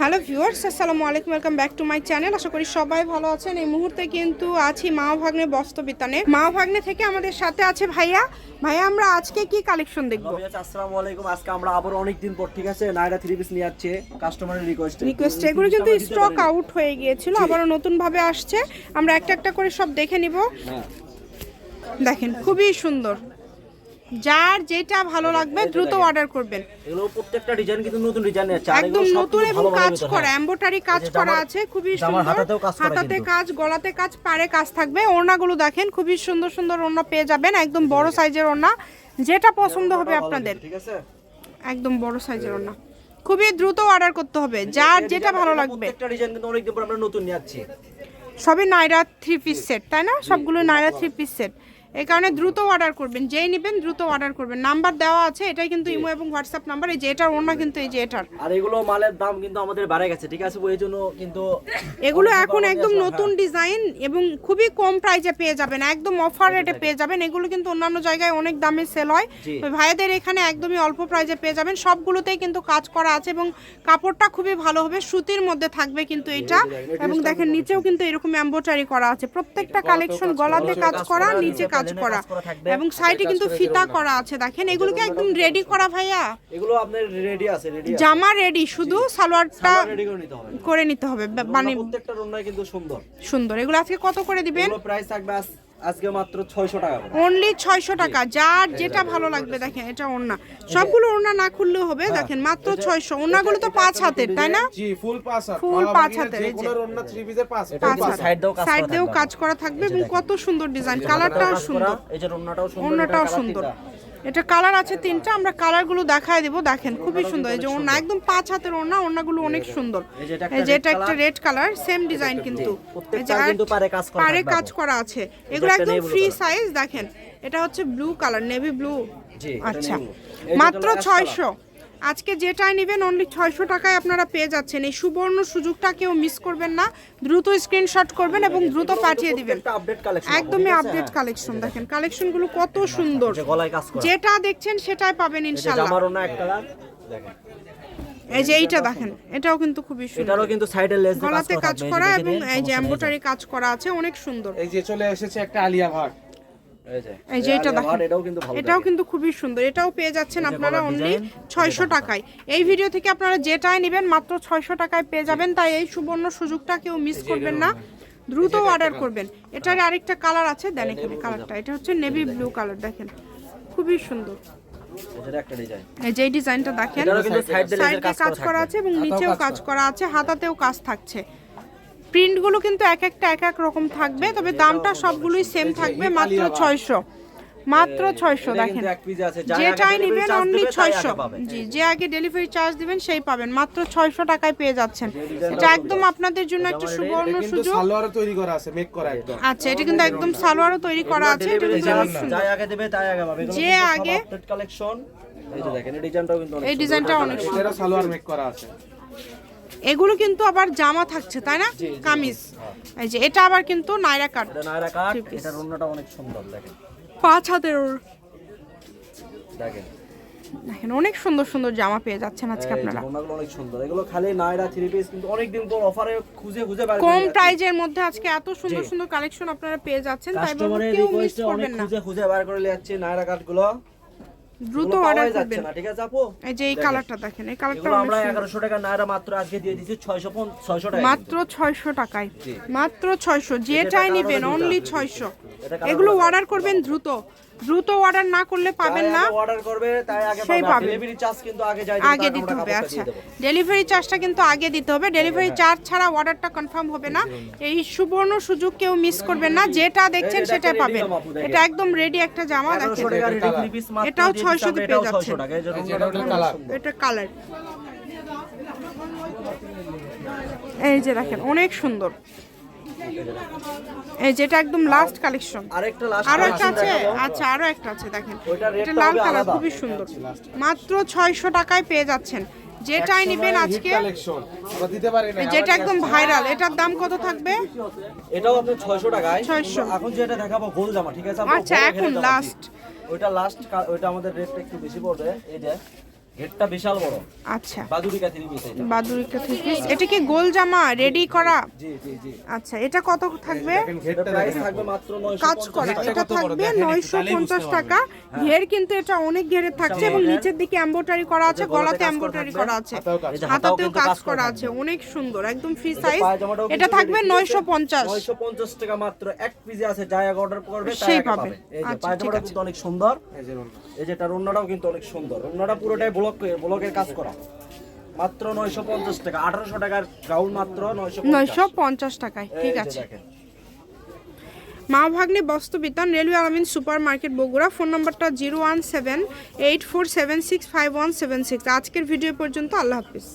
Hello viewers আসসালামু আলাইকুম welcome back to my channel. আশা করি সবাই ভালো আছেন। এই মুহূর্তে কিন্তু আছি মা ভাগ্নে বস্তবিতানে মা ভাগ্নে থেকে আমাদের সাথে আছে ভাইয়া। ভাইয়া আমরা আজকে কি কালেকশন দেখব? আসসালামু আলাইকুম। আজকে আমরা আবার অনেক দিন পর ঠিক আছে? নাইরা থ্রি পিস নিয়ে যাচ্ছে কাস্টমারের রিকোয়েস্ট রিকোয়েস্ট এগুলো কিন্তু স্টক আউট হয়ে গিয়েছিল আবারও নতুন ভাবে আসছে। আমরা একটা একটা করে সব দেখে নিব। হ্যাঁ। দেখেন খুবই সুন্দর। যার যেটা ভালো লাগবে দ্রুত অর্ডার করবেন। এগুলো প্রত্যেকটা ডিজাইন কিন্তু নতুন ডিজাইন আছে। একদম নতুন এবং ভালো কাজ করা হ্যাঁ। এমব্রয়ডারি কাজ করা আছে খুবই সুন্দর। হাতাতে কাজ গলাতে কাজ পাড়ে কাজ থাকবে। ওড়নাগুলো দেখেন খুবই সুন্দর সুন্দর ওড়না পেয়ে যাবেন। একদম বড় সাইজের ওড়না। যেটা পছন্দ হবে আপনাদের। ঠিক আছে? একদম বড় সাইজের ওড়না। খুবই দ্রুত অর্ডার করতে হবে। যার যেটা ভালো লাগবে। প্রত্যেকটা ডিজাইন কিন্তু অনেক দিন পর আমরা নতুন নিয়ে যাচ্ছি সবই নাইরা থ্রি পিস সেট তাই না? সবগুলো নাইরা থ্রি পিস সেট এই কারণে দ্রুত অর্ডার করবেন যেই নেবেন দ্রুত অর্ডার করবেন। নাম্বার দেওয়া আছে এটাই কিন্তু ইমো এবং হোয়াটসঅ্যাপ নাম্বার এই যে এটার ওড়না কিন্তু এই যে এটার। আর এগুলো মালের দাম কিন্তু আমাদের বাড়ে গেছে ঠিক আছে এই জন্য কিন্তু এগুলো এখন একদম নতুন হ্যাঁ। ডিজাইন এবং খুবই কম প্রাইসে পেয়ে যাবেন একদম অফার রেটে পেয়ে যাবেন। এগুলো কিন্তু অন্যান্য জায়গায় অনেক দামে সেল হয়। তো ভাইয়াদের এখানে একদমই অল্প প্রাইসে পেয়ে যাবেন। সবগুলোতেই কিন্তু কাজ করা আছে এবং কাপড়টা খুবই ভালো হবে সুতির মধ্যে থাকবে কিন্তু এটা। এবং দেখেন নিচেও কিন্তু এরকম এমব্রয়ডারি করা আছে। প্রত্যেকটা কালেকশন গলাতে কাজ করা নিচে কাজ করা। এবং সাইডে কিন্তু ফিতা করা আছে দেখেন এগুলোকে একদম রেডি করা ভাইয়া? এগুলো আপনার রেডি আছে রেডি জামা রেডি শুধু সালোয়ারটা করে নিতে হবে। মানে প্রত্যেকটা রুমটা কিন্তু সুন্দর। সুন্দর। এগুলো আজকে কত করে দিবেন? প্রাইস থাকবে আজকে মাত্র 600 টাকা অনলি ছয়শো টাকা। যার যেটা ভালো লাগবে দেখেন এটা ওড়না। সবগুলো ওড়না না খুললেও হবে দেখেন মাত্র ছয়শো। ওড়নাগুলো তো পাঁচ হাতের তাই না? জি ফুল পাঁচ হাত। ফুল পাঁচ হাতের, এই যে থ্রি পাঁচ side দিয়েও কাজ সাইড দাও দিয়েও কাজ করা থাকবে এবং কত সুন্দর ডিজাইন কালারটাও সুন্দর। এই যে সুন্দর ওড়নাটাও সুন্দর। এটা কালার আছে তিনটা আমরা কালারগুলো দেখায় দেবো দেখেন খুবই সুন্দর। এই যে ওড়না একদম পাঁচ হাতের ওনা ওনাগুলো অনেক সুন্দর। এই যে এটা একটা। রেড কালার সেম ডিজাইন কিন্তু। পারে কাজ করা পারে কাজ করা আছে। এগুলো একদম ফ্রি সাইজ দেখেন এটা হচ্ছে ব্লু কালার নেভি ব্লু জি, আচ্ছা মাত্র ছয়শো। আজকে যেটাই নেবেন অনলি ছয়শো টাকায় আপনারা পেয়ে যাচ্ছেন। এই সুবর্ণ সুযোগটা কেউ মিস করবেন না। দ্রুত স্ক্রিনশট করবেন এবং দ্রুত পাঠিয়ে দিবেন। প্রত্যেকটা আপডেট কালেকশন একদমই আপডেট কালেকশন দেখেন কালেকশনগুলো কত সুন্দর। যে গলায় কাজ করা। যেটা দেখছেন সেটাই পাবেন ইনশাল্লাহ এই যে এইটা দেখেন এটাও কিন্তু খুবই সুন্দর। এটারও কিন্তু সাইডে লেস দিয়ে গলাতে কাজ করা এবং এই যে এমব্রয়ডারি কাজ করা আছে অনেক সুন্দর। এই যে চলে এসেছে একটা আলিয়া ভাট এই যে এটা দেখেন এটাও কিন্তু ভালো এটাও কিন্তু খুবই সুন্দর এটাও পেয়ে যাচ্ছেন আপনারা অনলি ছয়শো টাকায়। এই ভিডিও থেকে আপনারা যেটাই নেবেন মাত্র ছয়শো টাকায় পেয়ে যাবেন। তাই এই সুবর্ণ সুযোগটা কেউ মিস করবেন না। দ্রুত অর্ডার করবেন। এটার আরেকটা কালার আছে দেন এখানে কালারটা এটা হচ্ছে নেভি ব্লু কালার দেখেন। খুবই সুন্দর। এটার একটা ডিজাইন এই যে ডিজাইনটা দেখেন সাইড কাজ করা আছে এবং নিচেও কাজ করা আছে হাতাতেও কাজ থাকছে। প্রিন্টগুলো কিন্তু এক একটা এক এক রকম থাকবে তবে দামটা সবগুলোই সেম থাকবে মাত্র ছয়শো মাত্র ছয়শো দেখেন। যেটাই নেবেন অনলি ছয়শো। জি যে আগে ডেলিভারি চার্জ দিবেন সেই পাবেন মাত্র ছয়শো টাকায় পেয়ে যাচ্ছেন। এটা একদম আপনাদের জন্য একটা সুবর্ণ কিন্তু সুযোগ। সালোয়ারও তৈরি করা আছে মেক করা একদম আচ্ছা এটা কিন্তু একদম সালোয়ারও তৈরি করা আছে এটা কিন্তু অনেক charge সুন্দর। যাই আগে দেবে তাই আগে পাবে। যে আগে- collection এই যে দেখেন এই ডিজাইনটাও কিন্তু এই ডিজাইনটা অনেক সুন্দর। সালোয়ার মেক করা আছে। এগুলো কিন্তু আবার জামা থাকছে তাই না? কামিজ। এই যে এটা আবার কিন্তু নাইরা কাট। এটা নায়রা কাট এটার ওন্নাটা অনেক সুন্দর দেখেন। পাঁচ হাতের দেখেন। দেখেন অনেক সুন্দর সুন্দর জামা পেয়ে যাচ্ছেন আজকে আপনারা। ওন্নাগুলো অনেক সুন্দর। এগুলো খালি নায়রা থ্রি পিস কিন্তু অনেকদিন পর অফারে খুঁজে খুঁজে বাইরে কম প্রাইজের মধ্যে আজকে এত সুন্দর সুন্দর কালেকশন আপনারা পেয়ে যাচ্ছেন তাই কাস্টমারের কেউ মিস করবেন না। খুঁজে খুঁজে বার করে নিয়ে যাচ্ছে নায়রা কাটগুলো। দ্রুত অর্ডার করবেন। ঠিক আছে আপু? এই যে এই কালারটা দেখেন এই কালারটা আমরা সুন্দর। এগারোশো টাকা নায়রা মাত্র আজকে দিয়ে দিচ্ছি ছয়শো ছয়শো টাকা মাত্র ছয়শো টাকায়। জি। মাত্র ছয়শো। যেটাই নেবেন অনলি ছয়শো। এটা কালার এগুলো অর্ডার করবেন দ্রুত। দ্রুত অর্ডার না করলে পাবেন না। অর্ডার করবে তাই আগে। ডেলিভারি চার্জ কিন্তু আগে যাই আগে দিতে হবে আচ্ছা। ডেলিভারি চার্জটা কিন্তু আগে দিতে হবে। ডেলিভারি চার্জ ছাড়া অর্ডারটা কনফার্ম হবে না। এই সুবর্ণ সুযোগ কেউ মিস করবেন না। যেটা দেখছেন সেটাই পাবেন। এটা একদম রেডি একটা জামা দেখেন। এটাও দিয়ে 600 দিচ্ছি তে পেয়ে এটাও 600 যাচ্ছেন। টাকা এই যে এই যে রঙটা এটা কালার। সুন্দর। এটা কালার। এই যে দেখেন অনেক সুন্দর। এই যেটা একদম লাস্ট কালেকশন আরও একটা আছে? আচ্ছা আরও একটা আছে দেখেন। এটা লাল কালার খুবই সুন্দর। মাত্র ছয়শো টাকায় পেয়ে যাচ্ছেন। যেটাই নেবেন আজকে যেটা একদম ভাইরাল এটার দাম কত থাকবে? এটাও আপনার 600 টাকায়। 600 এখন যেটা দেখাবো গোল জামা ঠিক আছে? আচ্ছা, এখন। দিই। ওইটা লাস্ট ওইটা আমাদের রেটটা একটু বেশি পড়বে এই যে হেডটা বিশাল বড়। আচ্ছা। বাদুরিকা থ্রি পিস এটা। বাদুরিকা থ্রি পিস। এটা কি গোল জামা রেডি করা? জি জি জি। আচ্ছা এটা কত থাকবে? প্রাইস থাকবে মাত্র 950 কাজ করা এটা থাকবে দেখেন একটু নয়শো তাহলেই বুঝতে পঞ্চাশ পারবেন। টাকা। ঘের কিন্তু এটা অনেক ঘেরের থাকছে এবং নিচের দিকে এম্বোটারি করা আছে গলাতে কাজ করা এম্বোটারি থাকবে। করা আছে। যে হাতাতেও কাজ করা আছে। অনেক সুন্দর একদম ফ্রি সাইজ এটা থাকবে ready নয়শো দিয়েছে। পঞ্চাশ 950 টাকা মাত্র এক পিসে আছে যাই অর্ডার করবে তাই পাবে। এই যে আচ্ছা, পায়জামাটা কিন্তু অনেক সুন্দর। এই যে রুমটা। এই যে এটার অন্যটাও কিন্তু অনেক সুন্দর। অন্যটা পুরোটাই ব্লক ব্লকের কাজ করা। মাত্র 950 টাকা 1800 টাকার গাউন মাত্র 950 পঞ্চাশ। টাকায় ঠিক আছে। মা ভাগ্নে বস্তু বিতান railway Alamin super market Bogura phone নম্বরটা zero one seven eight four seven six five one seven six. আজকের ভিডিও পর্যন্ত আল্লাহ হাফিজ।